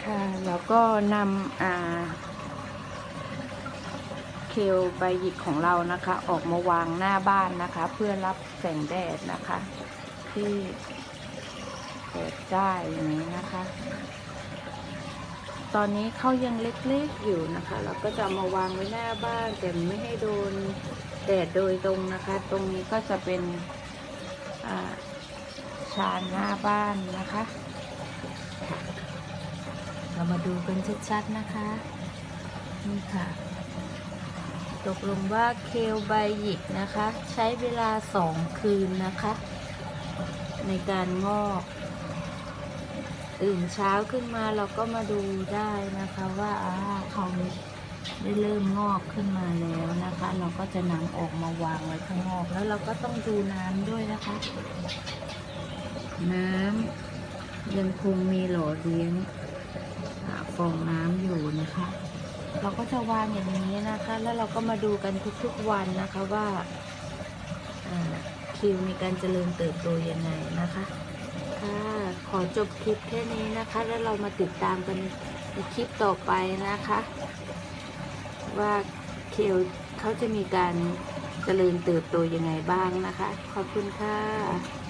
ค่ะแล้วก็นำอ่าเคลใบหยิกของเรานะคะ ออกมาวางหน้าบ้านนะคะ เพื่อรับแสงแดดนะคะ ที่แดได้อย่างนี้นะคะ ตอนนี้เขายังเล็กๆอยู่นะคะ เราก็จะมาวางไว้หน้าบ้าน แต่ไม่ให้โดนแดดโดยตรงนะคะ ตรงนี้ก็จะเป็นชานหน้าบ้านนะคะ เรามาดูกันชัดๆนะคะ นี่ค่ะ ตกลงว่าเคลใบหยิกนะคะ ใช้เวลาสองคืนนะคะ ในการงอกตื่นเช้าขึ้นมาเราก็มาดูได้นะคะว่าอ่าเขาได้เริ่มงอกขึ้นมาแล้วนะคะ เราก็จะนำออกมาวางไว้ข้างนอก แล้วเราก็ต้องดูน้ำด้วยนะคะ น้ำยังคงมีหล่อเลี้ยง ฟองน้ำอยู่นะคะ เราก็จะวางอย่างนี้นะคะ แล้วเราก็มาดูกันทุกๆวันนะคะว่าอ่าคิวมีการเจริญเติบโตยังไงนะคะค่ะขอจบคลิปแค่นี้นะคะ แล้วเรามาติดตามกันในคลิปต่อไปนะคะ ว่าเคลเขาจะมีการเจริญเติบโตยังไงบ้างนะคะ ขอบคุณค่ะ